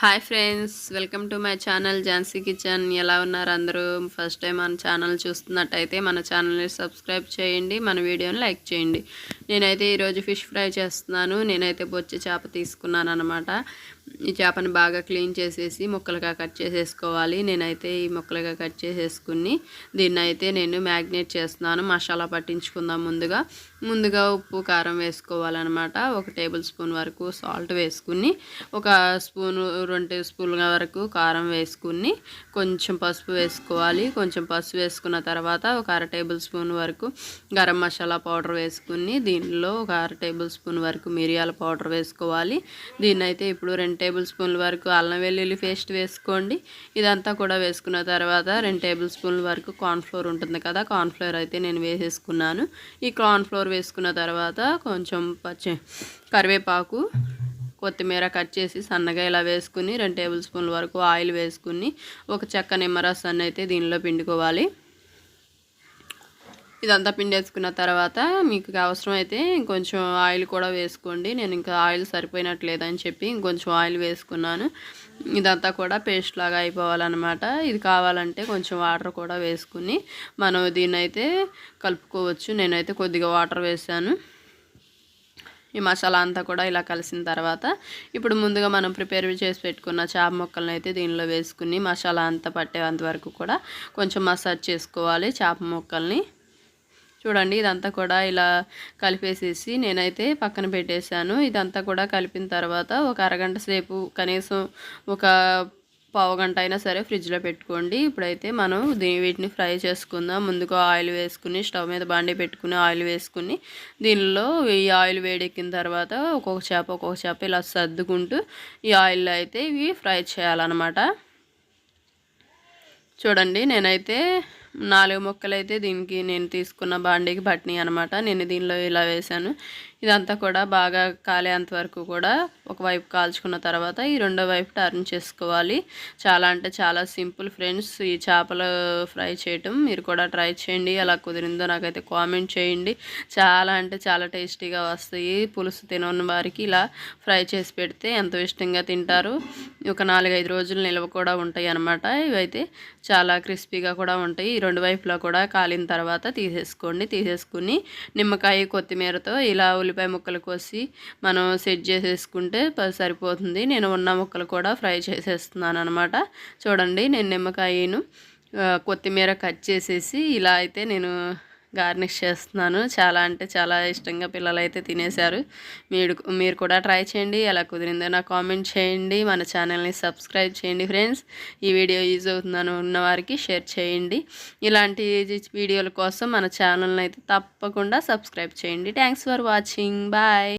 Hi friends welcome to my channel Jhansi kitchen. ఎలా ఉన్నారు అందరూ? ఫస్ట్ టైం మన ఛానల్ చూస్తున్నట్టయితే మన ఛానల్ని సబ్స్క్రైబ్ చేయండి మన వీడియోని లైక్ చేయండి. నేనైతే ఈరోజు ఫిష్ ఫ్రై చేస్తున్నాను. నేనైతే బొచ్చి చేప తీసుకున్నాను అనమాట ఈ చేపని బాగా క్లీన్ చేసేసి ముక్కలుగా కట్ చేసేసుకోవాలి. నేనైతే ఈ ముక్కలుగా కట్ చేసేసుకుని దీన్ని అయితే నేను మ్యాగ్నేట్ చేస్తున్నాను. మసాలా పట్టించుకుందాం ముందుగా. ముందుగా ఉప్పు కారం వేసుకోవాలన్నమాట. ఒక టేబుల్ స్పూన్ వరకు సాల్ట్ వేసుకుని ఒక స్పూను రెండు స్పూన్ల వరకు కారం వేసుకుని కొంచెం పసుపు వేసుకోవాలి. కొంచెం పసుపు వేసుకున్న తర్వాత ఒక అర టేబుల్ స్పూన్ వరకు గరం మసాలా పౌడర్ వేసుకుని దీనిలో ఒక అర టేబుల్ స్పూన్ వరకు మిరియాల పౌడర్ వేసుకోవాలి. దీన్నైతే ఇప్పుడు రెండు టేబుల్ స్పూన్ల వరకు అల్లం వెల్లుల్లి పేస్ట్ వేసుకోండి. ఇదంతా కూడా వేసుకున్న తర్వాత రెండు టేబుల్ స్పూన్ల వరకు కార్న్ఫ్లోర్ ఉంటుంది కదా కార్న్ఫ్లోర్ అయితే నేను వేసేసుకున్నాను. ఈ కార్న్ఫ్లోర్ వేసుకున్న తర్వాత కొంచెం పచ్చి కరివేపాకు కొత్తిమీర కట్ చేసి సన్నగా ఇలా వేసుకుని రెండు టేబుల్ స్పూన్ల వరకు ఆయిల్ వేసుకుని ఒక చెక్క నిమ్మరసాన్ని అయితే దీనిలో పిండుకోవాలి. ఇదంతా పిండేసుకున్న తర్వాత మీకు అవసరమైతే ఇంకొంచెం ఆయిల్ కూడా వేసుకోండి. నేను ఇంకా ఆయిల్ సరిపోయినట్లేదని చెప్పి ఇంకొంచెం ఆయిల్ వేసుకున్నాను. ఇదంతా కూడా పేస్ట్ లాగా అయిపోవాలన్నమాట. ఇది కావాలంటే కొంచెం వాటర్ కూడా వేసుకుని మనం దీన్నైతే కలుపుకోవచ్చు. నేనైతే కొద్దిగా వాటర్ వేసాను. ఈ మసాలా అంతా కూడా ఇలా కలిసిన తర్వాత ఇప్పుడు ముందుగా మనం ప్రిపేర్ చేసి పెట్టుకున్న చేప ముక్కలను అయితే దీనిలో వేసుకుని మసాలా అంతా పట్టేంత వరకు కూడా కొంచెం మసాజ్ చేసుకోవాలి చేప ముక్కల్ని. చూడండి ఇదంతా కూడా ఇలా కలిపేసేసి నేనైతే పక్కన పెట్టేశాను. ఇదంతా కూడా కలిపిన తర్వాత ఒక అరగంట సేపు కనీసం ఒక పావు గంట అయినా సరే ఫ్రిడ్జ్లో పెట్టుకోండి. ఇప్పుడైతే మనం దీని వీటిని ఫ్రై చేసుకుందాం. ముందుగా ఆయిల్ వేసుకుని స్టవ్ మీద బాండి పెట్టుకుని ఆయిల్ వేసుకుని దీనిలో ఈ ఆయిల్ వేడెక్కిన తర్వాత ఒక్కొక్క చేప ఒక్కొక్క చేప ఇలా సర్దుకుంటూ ఈ ఆయిల్లో అయితే ఇవి ఫ్రై చేయాలన్నమాట. చూడండి నేనైతే నాలుగు మొక్కలు అయితే దీనికి నేను తీసుకున్న బాండీకి బట్నీ అనమాట నేను దీనిలో ఇలా వేశాను. ఇదంతా కూడా బాగా కాలేంత వరకు కూడా ఒకవైపు కాల్చుకున్న తర్వాత ఈ రెండో వైపు టర్న్ చేసుకోవాలి. చాలా అంటే చాలా సింపుల్ ఫ్రెండ్స్ ఈ చేపలు ఫ్రై చేయటం మీరు కూడా ట్రై చేయండి. అలా కుదిరిందో నాకైతే కామెంట్ చేయండి. చాలా అంటే చాలా టేస్టీగా వస్తాయి. పులుసు తినని వారికి ఇలా ఫ్రై చేసి పెడితే ఎంతో ఇష్టంగా తింటారు. ఒక నాలుగైదు రోజులు నిల్వ కూడా ఉంటాయి అన్నమాట. ఇవైతే చాలా క్రిస్పీగా కూడా ఉంటాయి. ఈ రెండు వైపులా కూడా కాలిన తర్వాత తీసేసుకోండి. తీసేసుకుని నిమ్మకాయ కొత్తిమీరతో ఇలా ఉల్లిపాయ ముక్కలు కోసి మనం సెట్ చేసేసుకుంటే సరిపోతుంది. నేను ఉన్న ముక్కలు కూడా ఫ్రై చేసేస్తున్నాను అనమాట చూడండి నేను నిమ్మకాయను కొత్తిమీర కట్ చేసేసి ఇలా అయితే నేను గార్నిష్ చేస్తున్నాను. చాలా అంటే చాలా ఇష్టంగా పిల్లలు అయితే తినేశారు. మీరు మీరు కూడా ట్రై చేయండి. ఎలా కుదిరిందో నాకు కామెంట్ చేయండి. మన ఛానల్ని సబ్స్క్రైబ్ చేయండి ఫ్రెండ్స్. ఈ వీడియో యూజ్ అవుతుందని ఉన్నవారికి షేర్ చేయండి. ఇలాంటి వీడియోల కోసం మన ఛానల్ని అయితే తప్పకుండా సబ్స్క్రైబ్ చేయండి. Thanks for watching. బాయ్.